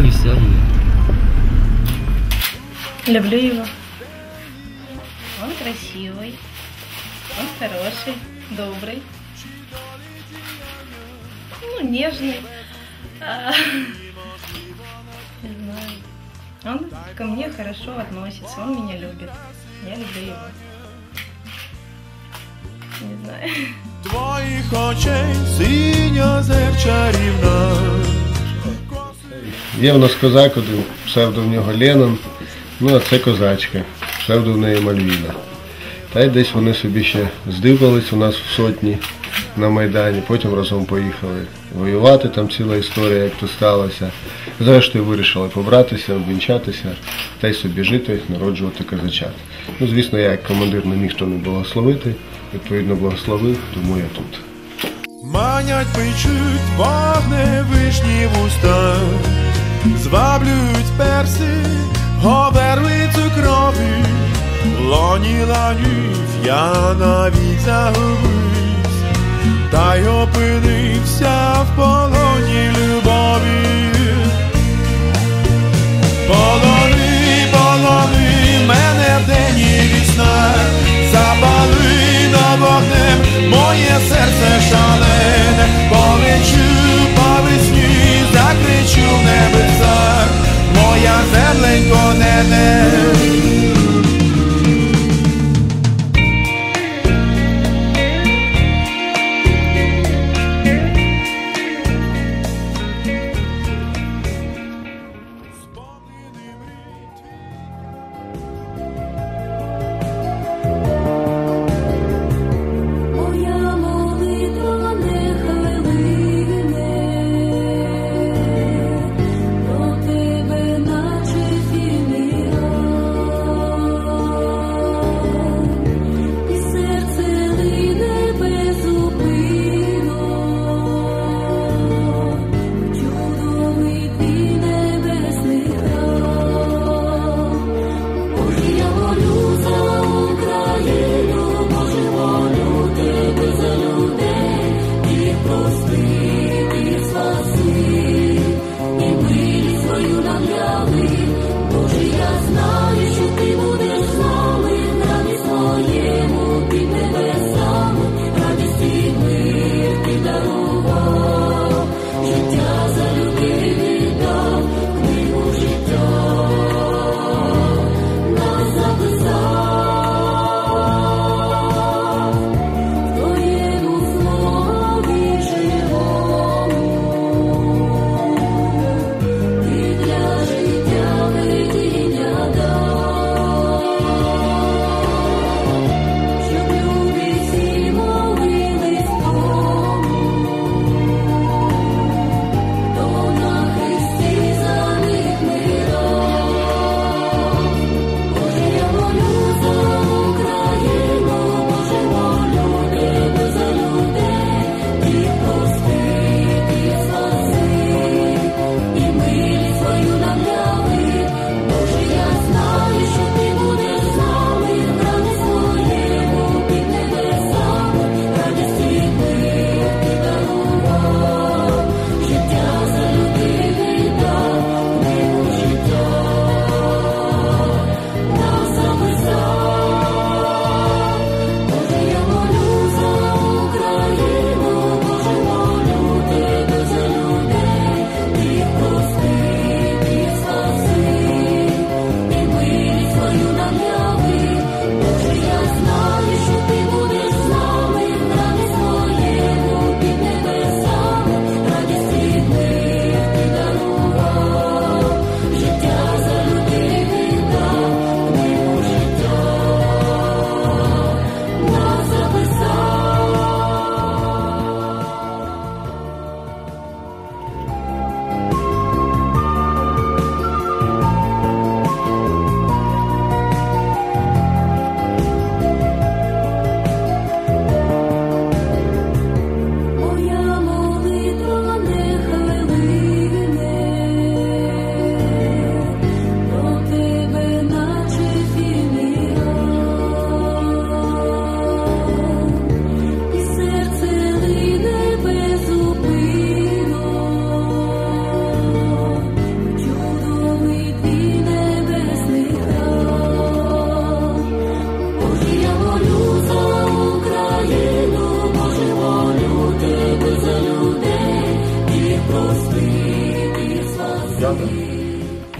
Юрий Сергеевич. Люблю его. Он красивый, он хороший, добрый, ну, нежный. А, не знаю. Он ко мне хорошо относится, он меня любит. Я люблю его. Не знаю. Твоїх очей синьо зев чарівна. Є в нас козак один, псевдо в нього Ленин, ну а це козачка, псевдо в неї Мальвіна. Та й десь вони собі ще здибались у нас в сотні на Майдані, потім разом поїхали воювати, там ціла історія, як то сталося. Зрештою вирішили побратися, обвінчатися та й собі жити, народжувати козачат. Ну, звісно, я як командир не міг то не благословити, відповідно благословив, тому я тут. Манять печуть вогне вишні вуста, зваблюють перси, говерли цукрові, в лоні ланів я навіть загубився, та й опинився в полоні любові. Полони, heaven.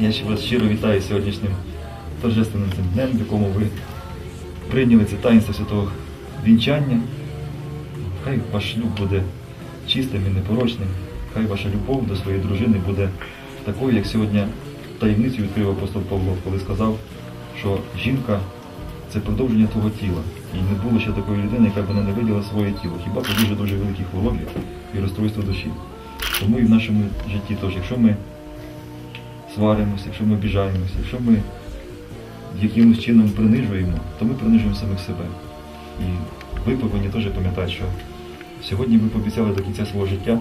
Земленько нене. вас щиро вітаю сьогоднішнім торжественним цим днем, в якому ви прийняли це таїнство святого вінчання. Хай ваш шлюб буде чистим і непорочним. Хай ваша любов до своєї дружини буде такою, як сьогодні таємницю відкрив апостол Павло, коли сказав, що жінка це продовження твого тіла. І не було ще такої людини, яка б ненавиділа своє тіло. Хіба по дуже-дуже великій хворобі і розстройство душі. Тому і в нашому житті теж, якщо ми сваримося, якщо ми обіжаємося, якщо ми якимось чином принижуємо, то ми принижуємо самих себе. І ви повинні теж пам'ятати, що сьогодні ви пообіцяли до кінця свого життя,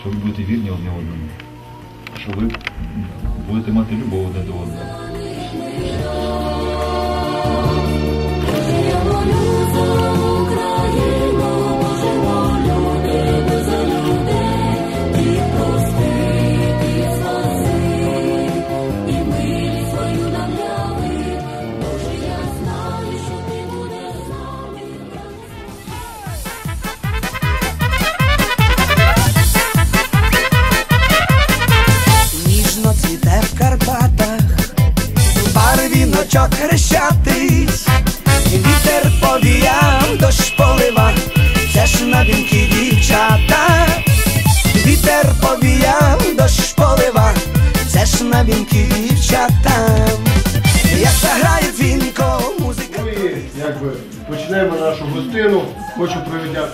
що ви будете вірні одне одному, що ви будете мати любов одне до одного. Почнемо нашу гостину. Хочу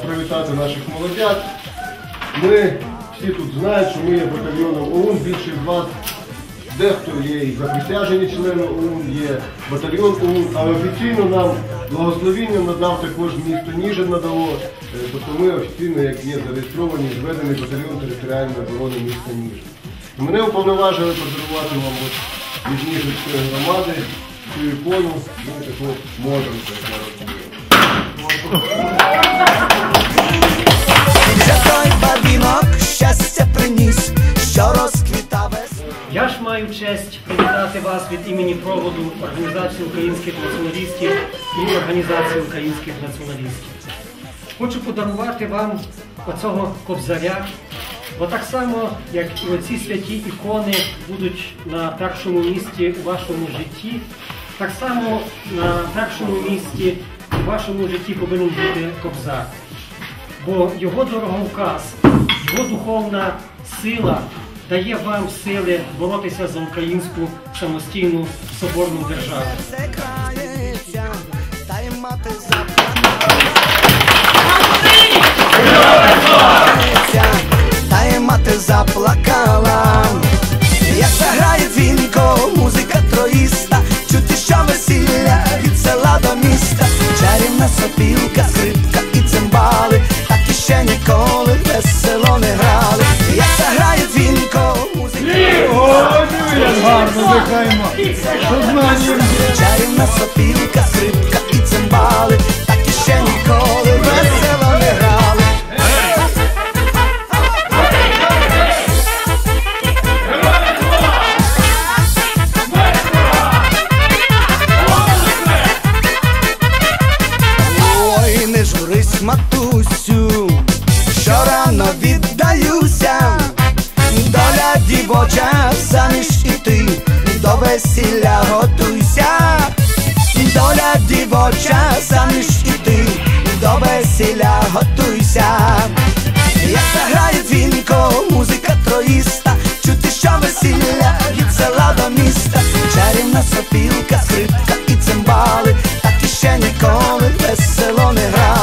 привітати, наших молодят. Ми всі тут знають, що ми є батальйоном ОУН, більшість з вас. Дехто є і заприсяжені члени ОУН, є батальйон ОУН, але офіційно нам благословіння надав також місто Ніжин надало. Е, Тобто ми офіційно, як є зареєстровані, зведений батальйон територіальної оборони міста Ніжин. Мене уповноважили подарувати вам від Ніжинської громади цю ікону, ми таку можемо так народ. Вже той бабінок щастя приніс, що розквітав. Я ж маю честь привітати вас від імені проводу Організації українських націоналістів і Організації українських націоналістів. Хочу подарувати вам оцього кобзаря, бо так само, як і оці святі ікони будуть на першому місці у вашому житті, так само на першому місці у вашому житті повинен бути кобзар. Бо його дороговказ, його духовна сила дає вам сили боротися за українську самостійну соборну державу. Сопілка, скрипка і цимбали, так і ще ніколи весело не грали. Як заграє дзвінко, музика Чарівна сопілка, заміж іти, до весілля готуйся, доля дівоча заміж іти, до весілля готуйся. Як заграє дзвінко, музика троїста, чути, що весілля від села до міста, чарівна сопілка, скрипка і цимбали, так і ще ніколи весело не грали.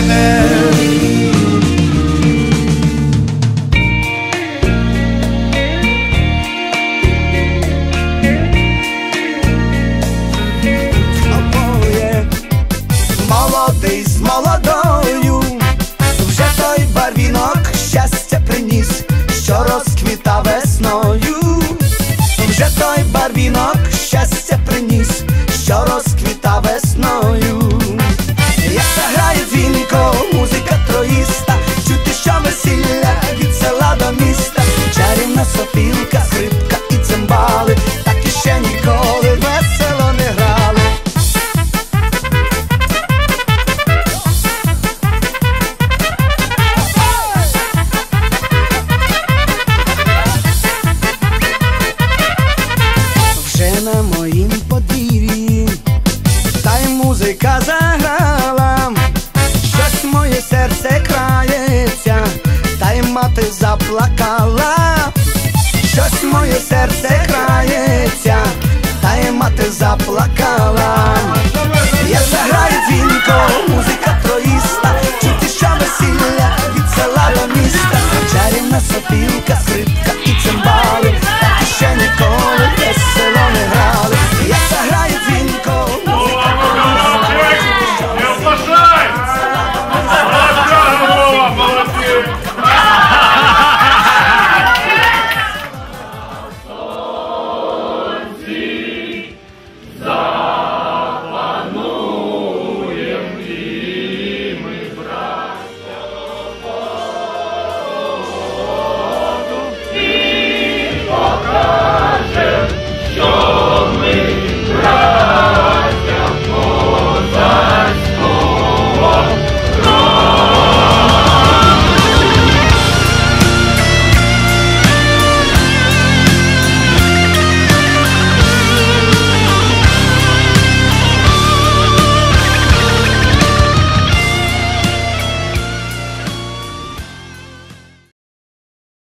Нене. обоє Молодий з молодою, вже той барвінок щастя приніс, що розквіта весною, вже той барвінок щастя приніс, мати заплакала, щось моє серце грається, та й мати заплакала. Я заграю дзвінко, музика троїста, чути, що весілля від села до міста, чарівна сопілка, скрипка і цимбали, так ще ніколи десь село не грали. Я заграю